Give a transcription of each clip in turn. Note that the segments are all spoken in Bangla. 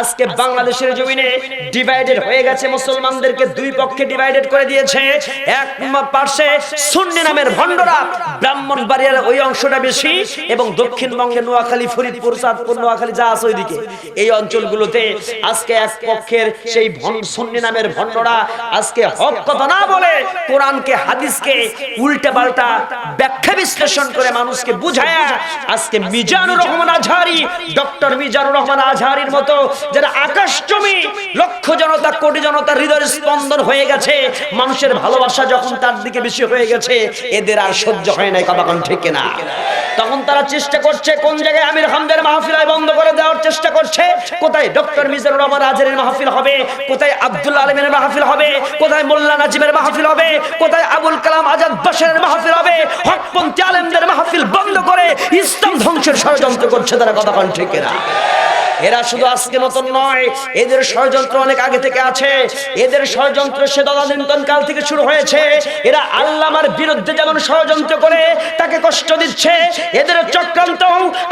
আজকে বাংলাদেশের জমিনে ডিভাইডেড হয়ে গেছে মুসলমানদেরকে দুই পক্ষে ডিভাইডেড করে দিয়েছে। এক পাশে সুন্নি নামের ভণ্ডরা। ব্রাহ্মণবাড়িয়ার ওই অংশটা বেশি এবং দক্ষিণবঙ্গে নোয়াখালী ফরিদপুর চাঁদপুর নোয়াখালী যা আছে ওইদিকে। এই অঞ্চলগুলোতে আজকে এক পক্ষের সেই সুন্নি নামের ভণ্ডরা আজকে হক কথা না বলে কোরআনকে হাদিসকে উল্টে পাল্টা ব্যাখ্যা বিশ্লেষণ করে মানুষকে বুঝায়। আজকে মিজানুর রহমান আজহারি ডক্টর মিজানুর রহমান আজহারির মতো যারা আকাশচুম্বী লক্ষ জনতা, কোটি জনতা হৃদয়ের স্পন্দন হয়ে গেছে, মানুষের ভালোবাসা যখন তার দিকে বেশি হয়ে গেছে, এদের আর সহ্য হয় নাই, কথা কোন ঠিক না তখন তারা চেষ্টা করছে কোন জায়গায় আমির হামদের মাহফিলায় বন্ধ করে দেওয়ার চেষ্টা করছে, কোথায় ডক্টর মিজানুর রহমান আজহারির মাহফিল হবে, কোথায় আব্দুল আলমের মাহফিল হবে, কোথায় মোল্লা নাজিমের মাহফিল হবে, কোথায় আবুল কালাম আজাদ বাসারের মাহফিল হবে, হকপন্থী আলেমদের মাহফিল বন্ধ করে ইসলাম ধ্বংসের ষড়যন্ত্র করছে তারা কোন ঠিক না এরা শুধু আজকে নতুন নয়, এদের ষড়যন্ত্র অনেক আগে থেকে আছে। এদের ষড়যন্ত্র সে তদানীন্তন কাল থেকে শুরু হয়েছে। এরা আল্লামার বিরুদ্ধে যেমন ষড়যন্ত্র করে, তাকে কষ্ট দিচ্ছে। এদের চক্রান্ত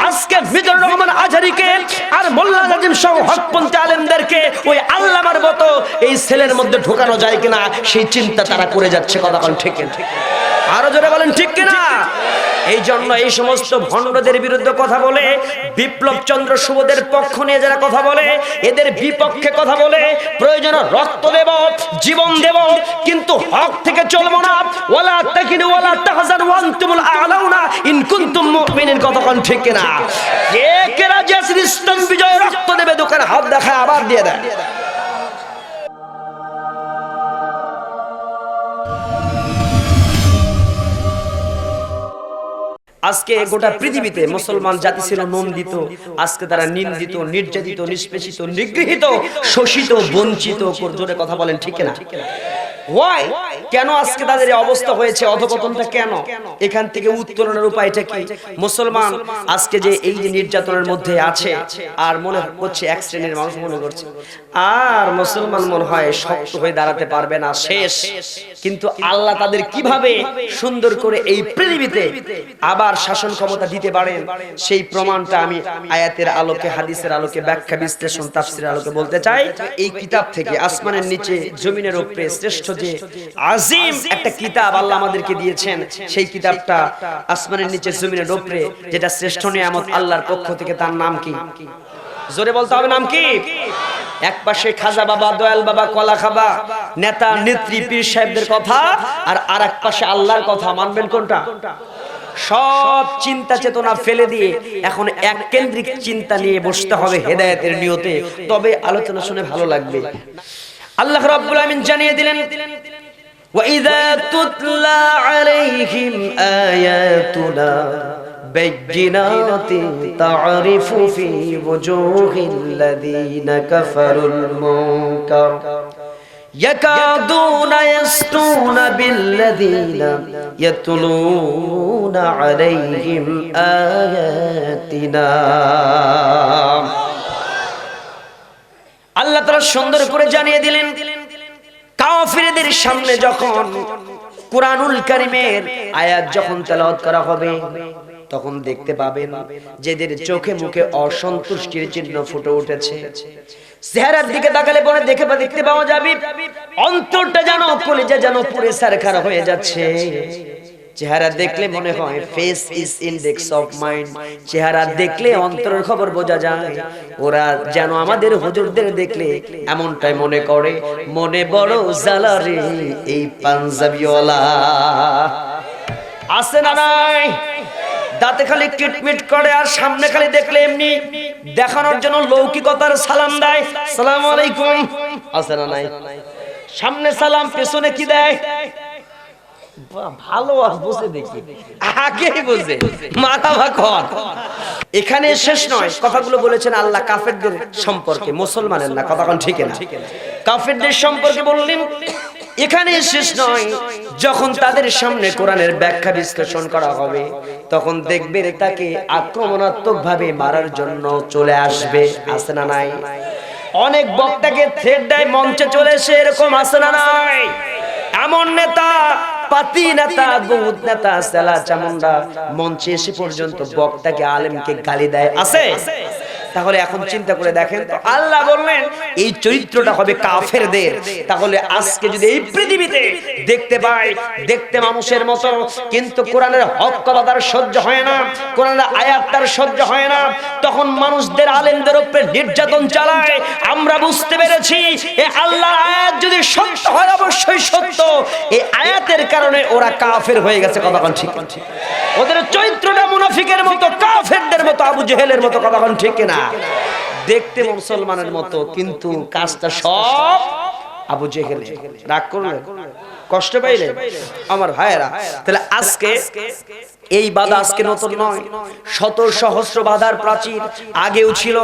আজকে মিজানুর রহমান আজহারিকে আর মোল্লা নাজিম সহ হকপন্থী আলেমদেরকে ওই আল্লামার মতো এই ছেলের মধ্যে ঢোকানো যায় কিনা, সেই চিন্তা তারা করে যাচ্ছে, কথা কোন ঠিক আরও জোরে বলেন, ঠিক এই জন্য এই সমস্ত ভণ্ডদের বিরুদ্ধে কথা বলে, বিপ্লব চন্দ্র শুভদের পক্ষ নিয়ে যারা কথা বলে, এদের বিপক্ষে কথা বলে, প্রয়োজন রক্ত দেব, জীবন দেব, কিন্তু হক থেকে চলবো না। ওয়ালা তাকিনু ওয়ালা তাহজানু ওয়া আনতুমুল আলাউনা ইন কুনতুম মুমিনিন। কতক্ষণ ঠিক কিনা? কে কে আছেন ইসলাম বিজয় রক্ত দেবে, দোকানে হাত দেখা আবার দিয়ে দেয়। আজকে গোটা পৃথিবীতে মুসলমান জাতি ছিল নন্দিত। আজকে তারা নিন্দিত নির্যাতিত নিষ্পেষিত নিগৃহীত শোষিত বঞ্চিত জোরে কথা বলেন ঠিক না Why? কেন আজকে তাদের এই অবস্থা হয়েছে? অধপতনটা কেন? এখান থেকে উত্তরণের উপায়টা কি? মুসলমান, আজকে যে এই যে নির্যাতনের মধ্যে আছে, আর মনে হচ্ছে এক শ্রেণির মানুষ মনে করছে। আর মুসলমান মনে হয় শক্ত হয়ে দাঁড়াতে পারবে না, শেষ। কিন্তু আল্লাহ তাদের কীভাবে সুন্দর করে এই পৃথিবীতে আবার শাসন ক্ষমতা দিতে পারেন, সেই প্রমাণটা আমি আয়াতের আলোকে, হাদিসের আলোকে, ব্যাখ্যা বিশ্লেষণ, তাফসিরের আলোকে বলতে চাই। এই কিতাব থেকে আসমানের নিচে, জমিনের উপরে শ্রেষ্ঠ যে আজিম একটা কিতাব আল্লাহ আমাদেরকে দিয়েছেন সেই কিতাবটা আসমানের নিচে জমিনের যেটা শ্রেষ্ঠ নিয়ামত আল্লাহর পক্ষ থেকে তার নাম কি? জোরে বলতে হবে নাম কি? এক পাশে খাজা বাবা দয়াল বাবা কলা খাবা নেতা নেত্রী পীর সাহেবদের কথা আর আর এক পাশে আল্লাহর কথা মানবেন কোনটা? সব চিন্তা চেতনা ফেলে দিয়ে এখন এক কেন্দ্রিক চিন্তা নিয়ে বসতে হবে হেদায়েতের নিয়তে। তবে আলোচনা শুনে ভালো লাগবে। আল্লাহ রাব্বুল আমিন জানিয়ে দিলেন وَإِذَا تُتْلَى عَلَيْهِمْ آيَاتُنَا بَيِّنَاتٍ تَعْرِفُ فِي وُجُوهِ الَّذِينَ كَفَرُوا الْمُنكَرَ يكادون يسطون بالذين يتلون عليهم آياتنا আল্লাহ তারা সুন্দর করে জানিয়ে দিলেন, কাফিরদের সামনে যখন কোরআনুল কারিমের আয়াত যখন তেলাওয়াত করা হবে, তখন দেখতে পাবেন যেদের চোখে মুখে অসন্তুষ্টির চিহ্ন ফুটে উঠেছে। চেহারার দিকে তাকালে পরে দেখে বা দেখতে পাওয়া যাবে, অন্তরটা যেন কলিজা যেন পুরে সারখার হয়ে যাচ্ছে। চেহারা দেখলে মনে হয় face is index of mind চেহারা দেখলে অন্তরের খবর বোঝা যায়। ওরা যেন আমাদের হুজুরদের দেখলে এমনটাই মনে করে। মনে বড় জ্বালা রে এই পাঞ্জাবিওয়ালা। আছে না নাই? দাঁতে খালি কিটমিট করে আর সামনে খালি দেখলে এমনি দেখানোর জন্য লৌকিকতার সালাম দেয়। সালাম আলাইকুম। আছে না নাই? সামনে সালাম, পেছনে কি দেয়? এখানে শেষ নয়, কথাগুলো বলেছেন আল্লাহ কাফেরদের সম্পর্কে, মুসলমানের না, কথা ঠিক না। কাফেরদের সম্পর্কে বললেন, এখানে শেষ নয়, যখন তাদের সামনে কোরআনের ব্যাখ্যা বিশ্লেষণ করা হবে, তখন দেখবে তাকে আক্রমণাত্মক ভাবে মারার জন্য চলে আসবে আসে না নাই? অনেক বক্তাকে থ্রেড দেয়, মঞ্চে চলে এসে এরকম আসে না নাই? এমন নেতা পাতি নেতা বহুত নেতা সেলা চামুন্ডা মঞ্চে এসে পর্যন্ত বক্তাকে আলেমকে গালি দেয়। আছে। তাহলে এখন চিন্তা করে দেখেন তো আল্লাহ বললেন, এই চরিত্রটা হবে কাফেরদের। তাহলে আজকে যদি এই পৃথিবীতে দেখতে পাই, দেখতে মানুষের মতো, কিন্তু কোরআনের হক কথা তার সহ্য হয় না, কোরআনের আয়াত তার সহ্য হয় না, তখন মানুষদের, আলেমদের উপরে নির্যাতন চালায়। আমরা বুঝতে পেরেছি, এ আল্লাহর আয়াত যদি সত্য হয়, অবশ্যই সত্য। এই আয়াতের কারণে ওরা কাফের হয়ে গেছে, কথা ঠিক ওদের চরিত্রটা মুনাফিকের মতো, কাফেরদের মতো, আবু জেহেলের মতো কথা ঠিক না দেখতে মুসলমানের মতো, কিন্তু কাজটা সব আবু জেহেল রাগ করলেন? কষ্ট পাইলে আমার ভাইয়েরা তাহলে আজকে এই বাধা আজকে নতুন নয়। শত সহস্র বাধার প্রাচীর আগেও ছিল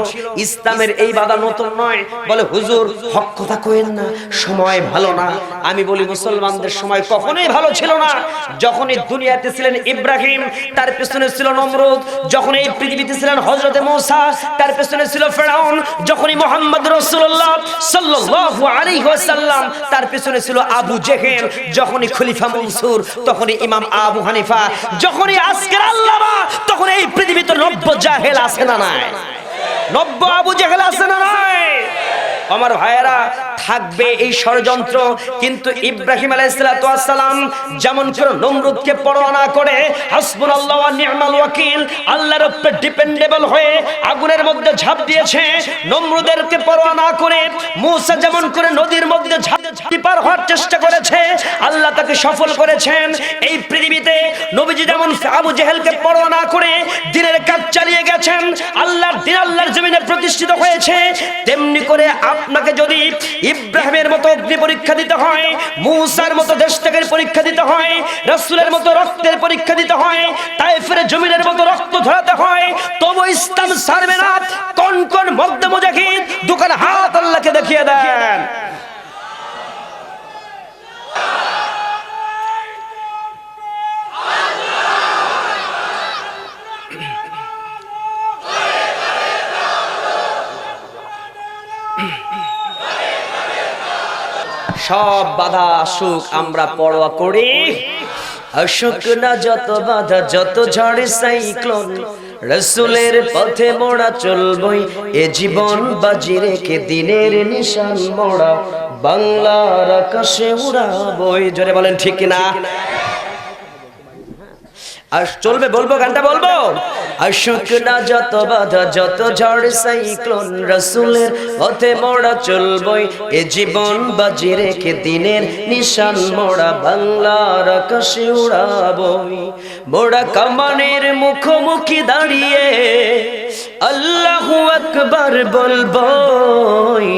ইসলামের এই বাধা নতুন নয়। বলে হুজুর হক কথা কইেন না সময় ভালো না। আমি বলি মুসলমানদের সময় কখনোই ভালো ছিল না। যখন এই দুনিয়াতে ছিলেন ইব্রাহিম তার পেছনে ছিল নমরুদ। যখন এই পৃথিবীতে ছিলেন হযরতে মূসা তার পেছনে ছিল ফেরাউন। যখনই মোহাম্মদ রাসূলুল্লাহ সাল্লাল্লাহু আলাইহি ওয়াসাল্লাম তার পিছনে ছিল আবু জেহেল, যখনই খলিফা মনসুর, তখনই ইমাম আবু হানিফা, যখনই আজকের আল্লামা তখন এই পৃথিবীতে নব্য জাহেল আছে না নাই? নব্য আবু জেহেল আছে না নাই? আমার ভাইয়েরা থাকবে এই ষড়যন্ত্র। কিন্তু ইব্রাহিম আলাইসালাম যেমন করে নমরুদকে পরোয়া না করে ওয়া নি'মাল ওয়াকিল, আল্লাহর ডিপেন্ডেবল হয়ে আগুনের মধ্যে ঝাঁপ দিয়েছে, নমরুদেরকে পরোয়া না করে, মূসা যেমন করে নদীর মধ্যে পার হওয়ার চেষ্টা করেছে, আল্লাহ তাকে সফল করেছেন। এই পৃথিবীতে নবীজি যেমন আবু জেহেলকে পরোয়া না করে দিনের কাজ চালিয়ে গেছেন, আল্লাহর দিন আল্লাহর জমিনে প্রতিষ্ঠিত হয়েছে, তেমনি করে আপনাকে যদি ইব্রাহিমের মতো অগ্নি পরীক্ষা দিতে হয়, মুসার মতো দেশ থেকে পরীক্ষা দিতে হয়, রসুলের মতো রক্তের পরীক্ষা দিতে হয়, তাইফের জমিনের মতো রক্ত ধরাতে হয়, তবু ইসলাম সারবে না। কোন কোন মগ্ধ মুজাহিদ দোকান হাত আল্লাহকে দেখিয়ে দেন। সব বাধা আসুক আমরা পরোয়া করি। আসুক না যত বাধা, যত ঝড়ে, সাইক্লোন। রসুলের পথে মোড়া চলবই, এ জীবন বাজি রেখে দিনের নিশান মোড়া বাংলার আকাশে উড়াবই। জোরে বলেন, ঠিক না আর চলবে, বলব গানটা, বলব? অশোক না যত বাধা, যত ঝড়, সাইক্লোন রসুলের পথে মোড়া চলবই। এ জীবন বাজি রেখে দিনের নিশান মোড়া, বাংলার আকাশে উড়াবই। মোড়া কামানের মুখোমুখি দাঁড়িয়ে আল্লাহু আকবার বলব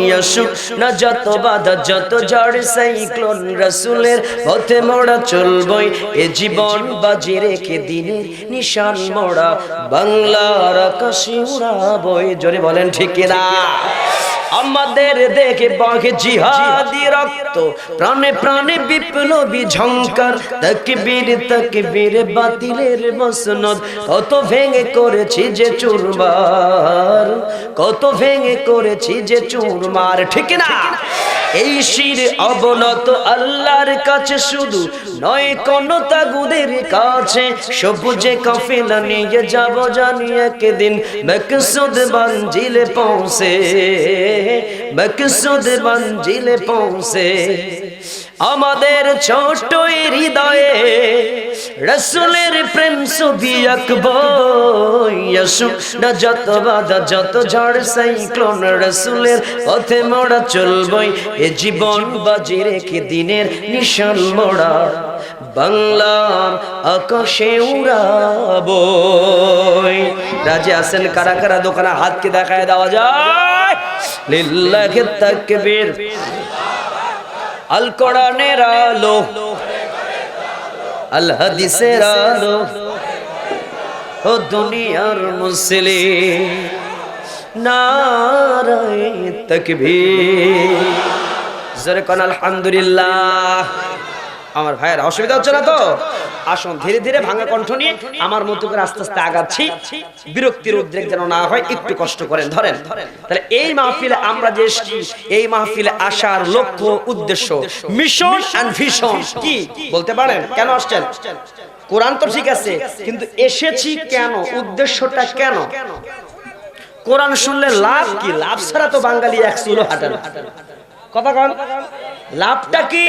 ইয়াশু না যত বাধা, যত ঝড়, সাইক্লোন রাসূলের পথে মোড়া চলবই। এ জীবন বাজি রেখে দিনের নিশান মোড়া, বাংলার আকাশে উড়াবই। জোরে বলেন, ঠিক না আমাদের দেখে বাঘে জিহাদি রক্ত, প্রাণে প্রাণে বিপ্লবী ঝঙ্কার তকবীর তকবীর বাতিলের মসনদ। কত ভেঙে করেছি যে চুরমার, কত ভেঙে করেছি যে চুরমার, ঠিক না এই শির অবনত আল্লাহর কাছে শুধু নয়, কোন তাগুদের কাছে সবুজে কাফেলা নিয়ে যাব জানি একদিন, মকসুদ মঞ্জিলে পৌঁছে। মকসুদ মঞ্জিলে পৌঁছে। আমাদের ছোট হৃদয়ে রসুলের প্রেম ছবি আঁকবো। না যত বাধা যত ঝড় সাইক্লোন রসুলের পথে মোড়া চলবই। এ জীবন বাজি রেখে দিনের নিশান মোড়া। বাংলার আকাশে উড়াবো রাজে আছেন কারা কারা? দোকানে হাতকে দেখায় দেওয়া যায় লিল্লাহে তাকবীর। আল কোরআনের আলো। আল হাদিসের আলো। ও দুনিয়ার মুসলিম, নারায় তাকবীর। জোরে কোন, আলহামদুলিল্লাহ। আমার ভাইয়ের অসুবিধা হচ্ছে না তো? আসুন, ধীরে ধীরে ভাঙা কণ্ঠ নিয়ে আমার মতো করে আস্তে আস্তে আগাচ্ছি। বিরক্তির উদ্রেক যেন না হয়, একটু কষ্ট করেন, ধরেন। তাহলে এই মাহফিলে আমরা যে এই মাহফিলে আসার লক্ষ্য, উদ্দেশ্য মিশন এন্ড ভিশন কি? বলতে পারেন? কেন আসছেন? কোরআন তো ঠিক আছে, কিন্তু এসেছি কেন? উদ্দেশ্যটা কেন? কোরআন শুনলে লাভ কি? লাভ ছাড়া তো বাঙালি এক চুলো হাঁটান কথা কন। লাভটা কি?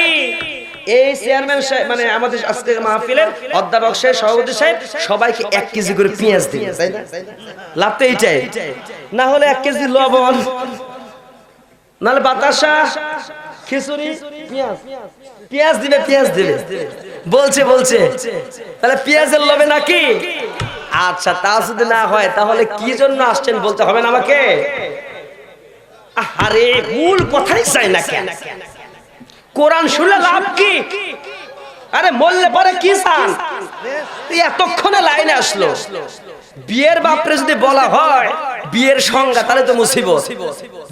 এই চেয়ারম্যান সাহেব মানে আমাদের আজকের মাহফিলের অধ্যাপক সাহেব সভাপতি সাহেব সবাইকে এক কেজি করে পেঁয়াজ দিন তাই না? লাভ তো এইটাই না হলে এক কেজি লবণ। নাহলে বাতাসা খিচুড়ি পেঁয়াজ। পেঁয়াজ। দিবে পেঁয়াজ দিবে বলছে বলছে। তাহলে পেঁয়াজের লবে নাকি? আচ্ছা তা যদি না হয় তাহলে কি জন্য আসছেন বলতে হবে না আমাকে? আরে মূল কথাই চাই না কেন? কোরআন শুনলে লাভ কি? আরে মরলে পরে কি চান এতক্ষণে লাইনে আসলো। বিয়ের বাপরে যদি বলা হয়, বিয়ের সংজ্ঞা, তাহলে তো মুসিবত।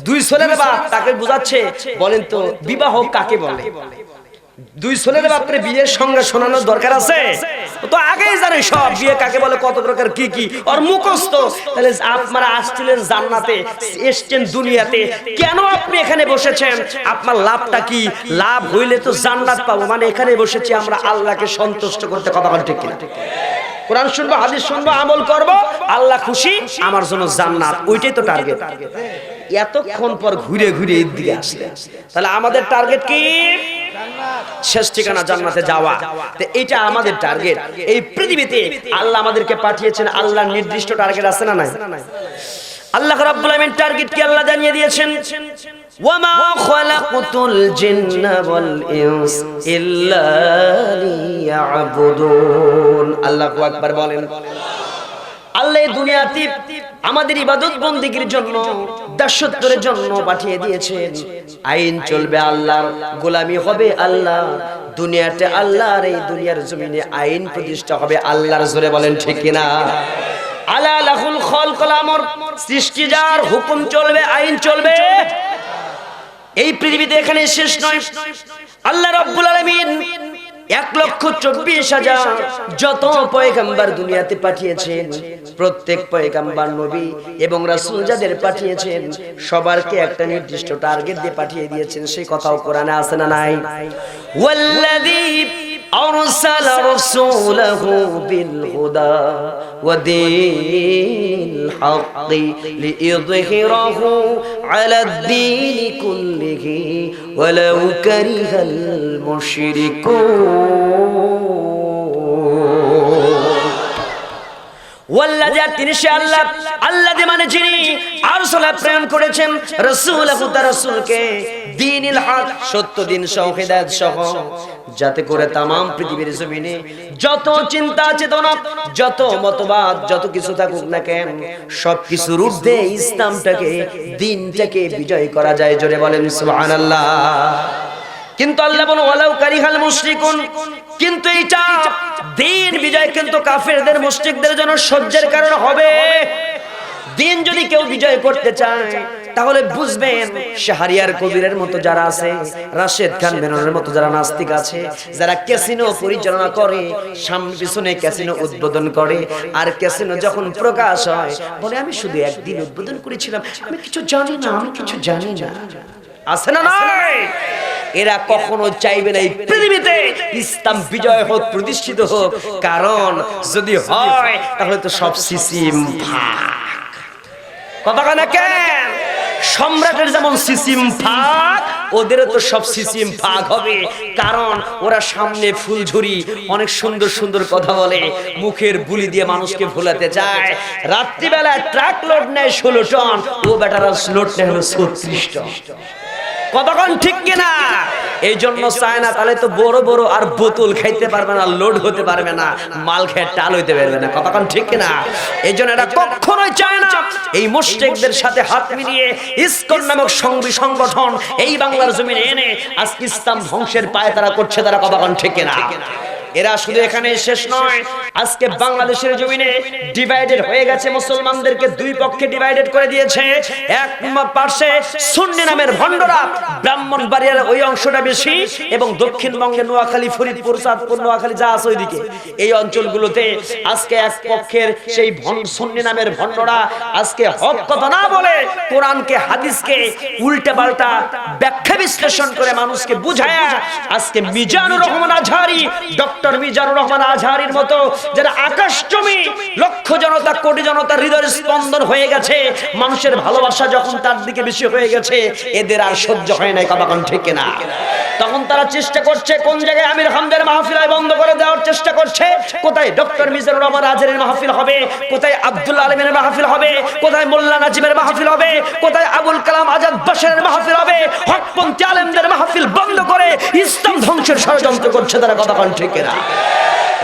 দুই ছেলের বাপ তাকে বুঝাচ্ছে, বলেন তো, বিবাহ কাকে বলে? দুই ছেলের বাপরে বিয়ের সংজ্ঞা শোনানোর দরকার আছে? তো আগেই জানে সব বিয়ে কাকে বলে, কত প্রকার কি কি। আর মুখস্থ। তাহলে আপনারা আসছিলেন জান্নাতে, এসছেন দুনিয়াতে। কেন আপনি এখানে বসেছেন? আপনার লাভটা কি? লাভ হইলে তো জান্নাত পাবো। মানে এখানে বসেছি আমরা আল্লাহকে সন্তুষ্ট করতে, কথা ঠিক কিনা? কোরআন শুনব, হাদিস শুনব, আমল করব, আল্লাহ খুশি, আমার জন্য জান্নাত, ওইটাই তো টার্গেট এতক্ষণ পর ঘুরে ঘুরে এর দিকে আসলে। তাহলে আমাদের টার্গেট কি? শেষ ঠিকানা জান্নাতে যাওয়া। এটা আমাদের টার্গেট এই পৃথিবীতে আল্লাহ আমাদেরকে পাঠিয়েছেন, আল্লাহর নির্দিষ্ট টার্গেট আছে না নাই? আল্লাহ রাব্বুল আলামিন টার্গেট কি আল্লাহ জানিয়ে দিয়েছেন? আল্লাহু আল্লাহ আমাদের ইবাদত বন্দিগির জন্য, দাসত্বের জন্য পাঠিয়ে দিয়েছেন। আইন চলবে আল্লাহর, গোলামি হবে আল্লাহ দুনিয়াতে আল্লাহর, এই দুনিয়ার জমিনে আইন প্রতিষ্ঠা হবে আল্লাহর জোরে বলেন ঠিক কিনা? আলা লাহুল খলকল আমর, সৃষ্টি যার হুকুম চলবে, আইন চলবে। এই পৃথিবীতে এখানে শেষ নয়। আল্লাহ রব্বুল আলামিন এক লক্ষ চব্বিশ হাজার যত পয়গাম্বার দুনিয়াতে পাঠিয়েছেন, প্রত্যেক পয়গাম্বার নবী এবং রাসূল যাদের পাঠিয়েছেন, সবারকে একটা নির্দিষ্ট টার্গেট দিয়ে পাঠিয়ে দিয়েছেন। সেই কথাও কোরআনে আছে না নাই? أرسل رسوله بالهدى ودين الحق ليظهره على الدين كله ولو كره المشركون ওয়াল্লাযী আর তিনি সে আল্লাহ আল্লাযী মানে যিনি আরসালা প্রেরণ করেছেন রাসূলাহু তার রাসূলকে দ্বীনিল হক সত্য দিন সহ হিদায়াত সহ যাতে করে তাম পৃথিবীর জমিনে যত চিন্তা, চেতনা, যত মতবাদ, যত কিছু থাকুক না কেন সব কিছুর ঊর্ধ্বে ইসলামটাকে, দিনটাকে বিজয় করা যায় জোরে বলেন সুবহানাল্লাহ। কিন্তু আল্লাহ বলেন, ওয়ালাউ কারিহাল মুশরিকুন। কিন্তু এইটা দিন বিজয় কিন্তু কাফেরদের, মুশরিকদের জন্য সহ্যের কারণ হবে। দিন যদি কেউ বিজয় করতে চায় তাহলে বুঝবেন, শাহরিয়ার কবিরের মতো যারা আছে, রাশেদ খান মেননের মতো যারা নাস্তিক আছে, যারা ক্যাসিনো পরিচালনা করে সামনে পিছনে ক্যাসিনো উদ্বোধন করে, আর ক্যাসিনো যখন প্রকাশ হয়, বলে, আমি শুধু একদিন উদ্বোধন করেছিলাম, আমি কিছু জানি না, আমি কিছু জানি না। আছে না নাই? এরা কখনো চাইবে না এই পৃথিবীতে ইসলাম বিজয় হোক, প্রতিষ্ঠিত হোক, কারণ যদি হয়, তাহলে তো সব সিসিম কথা কেন কেন? সম্রাটের যেমন সিসিম ফাঁক, ওদেরও তো সব সিসিম ফাঁক হবে। কারণ ওরা সামনে ফুলঝুরি অনেক সুন্দর সুন্দর কথা বলে। মুখের বুলি দিয়ে মানুষকে ভোলাতে চায়। রাত্রিবেলায় ট্রাক লোড নেয় ষোলো টন। ও বেটারা লোড নেয় হলো ছত্রিশ টন। কতক্ষণ ঠিক কিনা? এই জন্য চায় না, তাহলে তো বড় বড় আর বোতল খাইতে পারবে না, লোড হতে পারবে না, মাল খেয়ে টাল হইতে পারবে না কতক্ষণ ঠিক না এই জন্য এটা কখনোই চায় না, এই মুশরিকদের সাথে হাত মিলিয়ে ইসকন নামক সংবি সংগঠন এই বাংলার জমিনে এনে আজ ইসলাম ধ্বংসের পায়ে তারা করছে, তারা কতক্ষণ ঠিক কিনা? এরা শুধু এখানে শেষ নয়। আজকে বাংলাদেশের জমিনে ডিভাইডেড হয়ে গেছে মুসলমানদেরকে দুই পক্ষে ডিভাইডেড করে দিয়েছে। এক পার্শ্বে সুন্নি নামের ভণ্ডরা। ব্রাহ্মণ বাড়িয়ার ওই অংশটা বেশি এবং দক্ষিণবঙ্গে নোয়াখালী ফরিদপুর চাঁদপুর নোয়াখালী যা আছে ওইদিকে। এই অঞ্চলগুলোতে আজকে এক পক্ষের সেই সুন্নি নামের ভণ্ডরা আজকে হক কথা না বলে কোরআনকে হাদিসকে উল্টে পাল্টা ব্যাখ্যা বিশ্লেষণ করে মানুষকে বুঝায়। আজকে মিজানুর রহমান আজহারি ডক্টর ডক্টর মিজানুর রহমান আজহারির মতো যারা আকাশ জমি, লক্ষ জনতা, কোটি জনতা হৃদয়ের স্পন্দন হয়ে গেছে, মানুষের ভালোবাসা যখন তার দিকে বেশি হয়ে গেছে, এদের আর সহ্য হয় নাই, কথা ঠিক না তখন তারা চেষ্টা করছে কোন জায়গায় আমির হামদের মাহফিলায় বন্ধ করে দেওয়ার চেষ্টা করছে, কোথায় ডক্টর মিজানুর রহমান আজহারের মাহফিল হবে, কোথায় আব্দুল আলমিনের মাহফিল হবে, কোথায় মোল্লা নাজিমের মাহফিল হবে, কোথায় আবুল কালাম আজাদ বাসারের মাহফিল হবে, হকপন্থী আলেমদের মাহফিল বন্ধ করে ইসলাম ধ্বংসের ষড়যন্ত্র করছে তারা, কথা ঠিক না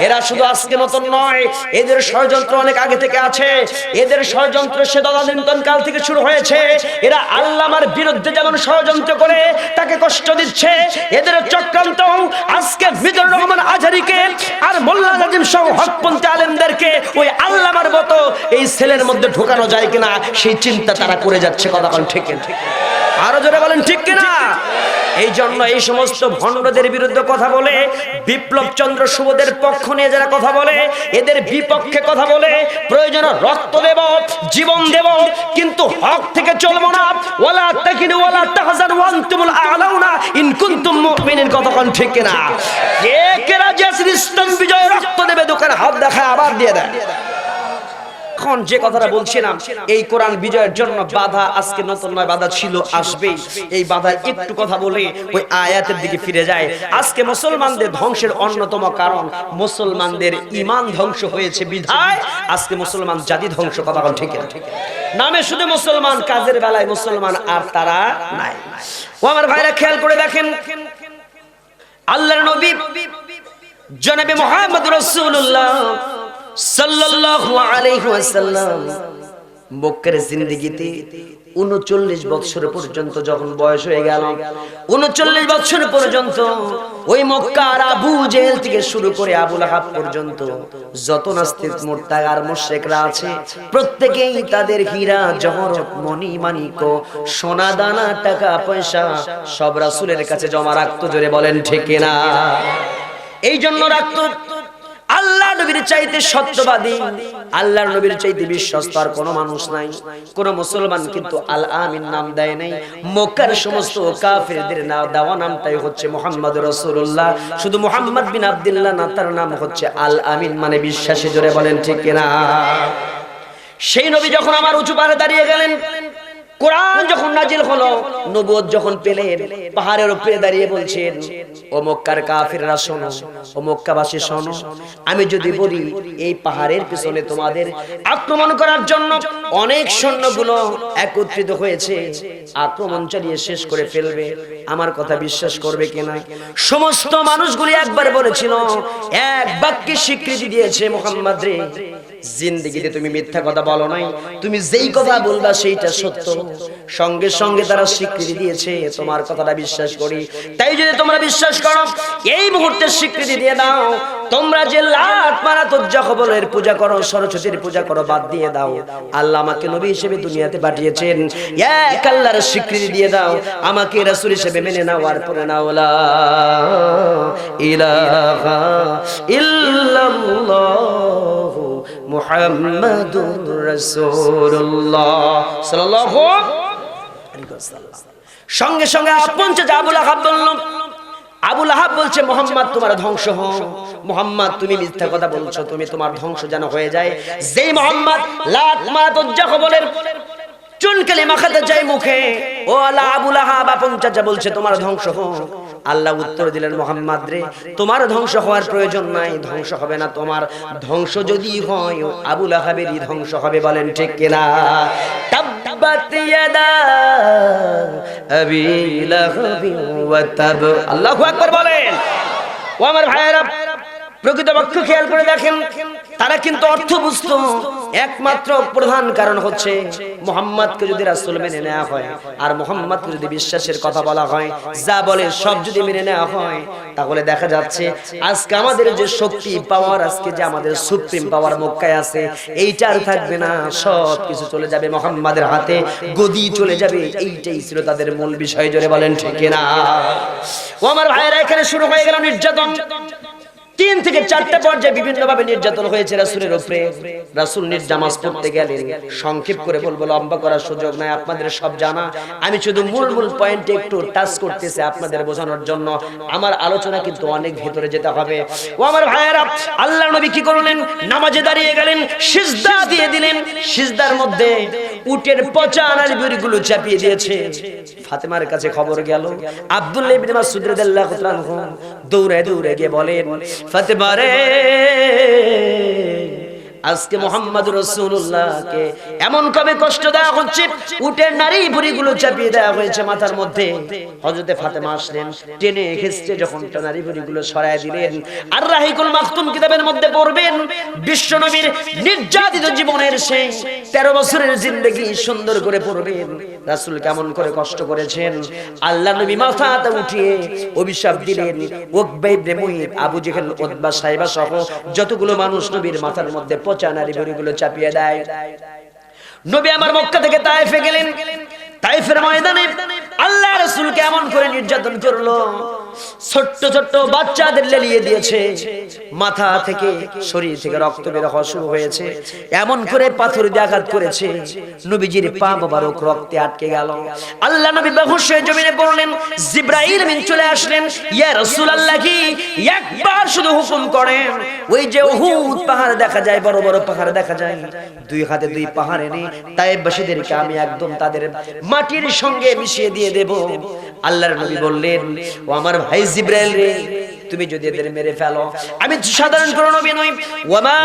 এরা শুধু আজকে নতুন নয়, এদের ষড়যন্ত্র অনেক আগে থেকে আছে। এদের ষড়যন্ত্র সে তদানীন্তন কাল থেকে শুরু হয়েছে। এরা আল্লামার বিরুদ্ধে যেমন ষড়যন্ত্র করে, তাকে কষ্ট দিচ্ছে। এদের চক্রান্ত আজকে মিজুর রহমান আজহারিকে আর মোল্লা নাজিম সহ হকপন্থী আলেমদেরকে ওই আল্লামার মতো এই সেলের মধ্যে ঢোকানো যায় কিনা, সেই চিন্তা তারা করে যাচ্ছে, কথা ঠিক কিনা? আরও জোরে বলেন, ঠিক কিনা? এই জন্য এই সমস্ত ভণ্ডদের বিরুদ্ধে কথা বলে, বিপ্লব চন্দ্র শুভদের পক্ষ নিয়ে যারা কথা বলে, এদের বিপক্ষে কথা বলে, প্রয়োজন রক্ত দেব, জীবন দেব, কিন্তু হক থেকে চলবো না। ওয়ালা তাকিনু ওয়ালা তাহজানু ওয়া আনতুমুল আলাউনা ইন কুনতুম মুমিনিন কতক্ষণ ঠিক কিনা? কে কে রাজি আছেন ইসলাম বিজয় রক্ত দেবে, দোকানে হাত দেখায়, আবার দিয়ে দেয়। এখন যে কথাটা বলছিলাম, এই কোরআন বিজয়ের জন্য বাধা আজকে নতুন নয়, বাধা ছিল আসবে এই বাধা একটু কথা বলে, ওই আয়াতের দিকে ফিরে যায় আজকে মুসলমানদের ধ্বংসের অন্যতম কারণ, মুসলমানদের ইমান ধ্বংস হয়েছে বিধায়, আজকে মুসলমান জাতি ধ্বংস কথা বল ঠিক আছে। নামে শুধু মুসলমান, কাজের বেলায় মুসলমান আর তারা নাই। ও আমার ভাইরা, খেয়াল করে দেখেন, আল্লাহর নবী, জনাবে মোহাম্মদ রাসূলুল্লাহ সাল্লাল্লাহু জিন্দেগিতে 39 বছর পর্যন্ত যখন বয়স হয়ে গেল 39 বছর পর্যন্ত ওই মক্কার আবু জেহেল থেকে শুরু করে আবু লাহাব পর্যন্ত যত নাস্তিক মুরতাগার মুশরিকরা আছে, প্রত্যেকেই তাদের হীরা, জহরত, মণি মানিক সোনা, দানা, টাকা, পয়সা সব রাসূলের কাছে জমা রাখতো, জোরে বলেন ঠিক না এই জন্য রাখতো আল্লাহ নবীর চাইতে সত্যবাদী। আল্লাহর নবীর চাইতে বিশ্বস্ত আর কোনো মানুষ নাই। কোন মুসলমান কিন্তু আল আমিন নাম দেয় নাই। মক্কার সমস্ত কাফেরদের না দেওয়া নামটাই হচ্ছে মোহাম্মদ রসুল্লাহ শুধু মোহাম্মদ বিন আবদুল্লাহ না, তার নাম হচ্ছে আল আমিন মানে বিশ্বাসী জোরে বলেন ঠিক কিনা? সেই নবী যখন আমার উঁচু পাহাড়ে দাঁড়িয়ে গেলেন কোরআন যখন নাজিল হলো নবুয়ত যখন পেলেন, পাহাড়ের উপরে দাঁড়িয়ে বলছেন, ও মক্কার কাফিররা শোনো, ও মক্কাবাসী শোনো, আমি যদি বলি, এই পাহাড়ের পিছনে তোমাদের আক্রমণ করার জন্য অনেক সৈন্যগুলো একত্রিত হয়েছে, আক্রমণ চালিয়ে শেষ করে ফেলবে, আমার কথা বিশ্বাস করবে কিনা সমস্ত মানুষগুলি একবার বলেছিল, এক বাক্যে স্বীকৃতি দিয়েছে মোহাম্মদ রে। জিন্দিগিতে তুমি মিথ্যা কথা বলো নাই, তুমি যেই কথা বলবা সেইটা সত্য। সঙ্গে সঙ্গে তারা স্বীকৃতি দিয়েছে তোমার কথাটা বিশ্বাস করি। তাই যদি তোমরা বিশ্বাস করো এই মুহূর্তে স্বীকৃতি দিয়ে দাও। তোমরা যে লাত মারা তজ্জা খবরের পূজা করো সরস্বতীর পূজা করো বাদ দিয়ে দাও। আল্লাহ আমাকে নবী হিসেবে দুনিয়াতে পাঠিয়েছেন। এক আল্লাহর স্বীকৃতি দিয়ে দাও। আমাকে রাসূল হিসেবে মেনে নাও আর পরে নাও। লা ইলাহা ইল্লাল্লাহ। মুহাম্মাদুর রাসূলুল্লাহ সঙ্গে সঙ্গে আপন চাচা আবুল আহাব বলল, আবুল আহাব বলছে, মোহাম্মদ, তোমার ধ্বংস হ মোহাম্মদ, তুমি মিথ্যা কথা বলছো, তুমি তোমার ধ্বংস যেন হয়ে যায়। যেই মোহাম্মদ, লাত মা তজ্জা খবরের চুনকালি মাখাতে চাই মুখে। ও আল্লাহ, আবুল আহাব, আপন চাচা বলছে, তোমার ধ্বংস হোক। আল্লাহ উত্তর দিলেন, মোহাম্মদ রে, তোমার ধ্বংস হওয়ার প্রয়োজন নাই, ধ্বংস হবে না তোমার। ধ্বংস যদি হয় আবুল আহাবেরই ধ্বংস হবে। বলেন, ঠিক কিনা আল্লাহ বলেন। ও আমার ভাইয়েরা প্রকৃত পক্ষ খেয়াল করে দেখেন, তারা কিন্তু অর্থ বুঝতো একমাত্র প্রধান কারণ হচ্ছে মোহাম্মদকে যদি রাসূল মেনে নেওয়া হয়, আর মোহাম্মদকে যদি বিশ্বাসের কথা বলা হয়, যা বলে সব যদি মেনে নেওয়া হয়, তাহলে দেখা যাচ্ছে আজকে আমাদের যে শক্তি পাওয়ার আজকে যে আমাদের সুপ্রিম পাওয়ার মক্কায় আছে, এইটা আর থাকবে না সব কিছু চলে যাবে মোহাম্মদের হাতে, গদি চলে যাবে, এইটাই ছিল তাদের মূল বিষয়, জোরে বলেন ঠিক না ও আমার ভাইয়েরা, এখানে শুরু হয়ে গেল নির্যাতন। তিন থেকে চারটা পর্যায়ে বিভিন্ন ভাবে নির্যাতন হয়েছে রাসুলের উপরে। রাসুল নির্জামাজ পড়তে গেলেন, সংক্ষেপ করে বলব, লম্বা করার সুযোগ নাই, আপনাদের সব জানা। আমি শুধু মূল মূল পয়েন্টে একটু টাচ করতেছি আপনাদের বোঝানোর জন্য। আমার আলোচনা কিন্তু অনেক ভেতরে যেতে হবে। ও আমার ভাইয়েরা, আল্লাহ নবী কি করলেন? নামাজে দাঁড়িয়ে গেলেন, সিজদা দিয়ে দিলেন। সিজদার মধ্যে উটের পচা আনারগুলো চাপিয়ে দিয়েছে। ফাতেমার কাছে খবর গেল, আব্দুল্লাহ ইবনে মাসউদ রাদিয়াল্লাহু তাআলা দৌড়ে দৌড়ে গিয়ে বলেন, ফাতেমা রে আজকে মোহাম্মদ রসুল্লাহকে এমন কবে কষ্ট দেওয়া হচ্ছে? উটের নারী ভুড়িগুলো চাপিয়ে দেওয়া হয়েছে মাথার মধ্যে। হজরতে ফাতেমা আসলেন টেনে খেসছে যখন নারী ভুড়িগুলো সরায় দিলেন আর রাহিকুল মাখতুম কিতাবের মধ্যে পড়বেন বিশ্ব নবীর নির্যাতিত জীবনের সেই তেরো বছরের জিন্দগি সুন্দর করে পড়বেন। রাসুল কেমন করে কষ্ট করেছেন। আল্লাহ নবী মাথাতে উঠিয়ে অভিশাপ দিলেন ওকবাই আবু জেহেল উতবা সাইবা সহ যতগুলো মানুষ নবীর মাথার মধ্যে পচা নারী ভুড়িগুলো চাপিয়ে দেয়। নবী আমার মক্কা থেকে তাইফে গেলেন। তাইফের ময়দানে আল্লাহ রাসূলকে এমন করে নির্যাতন করল। ছোট্ট ছোট্ট বাচ্চাদের লেলিয়ে দিয়েছে। মাথা থেকে, শরীর থেকে রক্ত বের হওয়া শুরু হয়েছে। এমন করে পাথর আঘাত করেছে। নবীজির পা মোবারক রক্তে আটকে গেল। আল্লাহ নবী বেহুশ হয়ে জমিনে পড়লেন। জিব্রাইল আমিন চলে আসলেন। ইয়া রাসূলুল্লাহ কি? একবার শুধু হুকুম করেন। ওই যে উহুদ পাহাড় দেখা যায়, বড় বড় পাহাড় দেখা যায়। দুই হাতে দুই পাহাড় এনে তাইবাসীদেরকে আমি একদম তাদের মাটির সঙ্গে মিশিয়ে দিয়ে দেব। আল্লাহর নবী বললেন, ও আমার ভাই জিব্রাইল রে তুমি যদি এদের মেরে ফেলো। আমি সাধারণ কোন নবী নই। ওয়ামা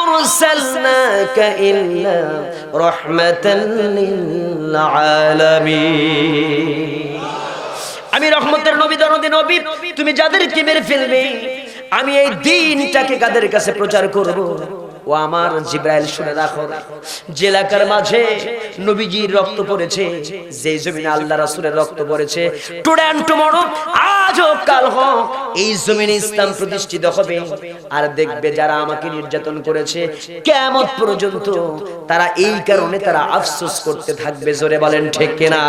আরসালনাকা ইল্লা রাহমাতাল লিল আলামিন আমি রহমতের নবী, দরদি নবী, তুমি যাদেরকে মেরে ফেলবে, আমি এই দিনটাকে কাদের কাছে প্রচার করব? ও আমার জিব্রাইল শুনে রাখো। যে এলাকার মাঝে নবীজির রক্ত পড়েছে, যে জমিনে আল্লাহ রাসূলের রক্ত পড়েছে টুডে অ্যান্ড টুমরো আজ হোক, কাল হোক, এই জমিনে ইসলাম প্রতিষ্ঠিত হবে। আর দেখবে যারা আমাকে নির্যাতন করেছে, কিয়ামত পর্যন্ত তারা এই কারণে তারা আফসোস করতে থাকবে, জোরে বলেন ঠিক কিনা?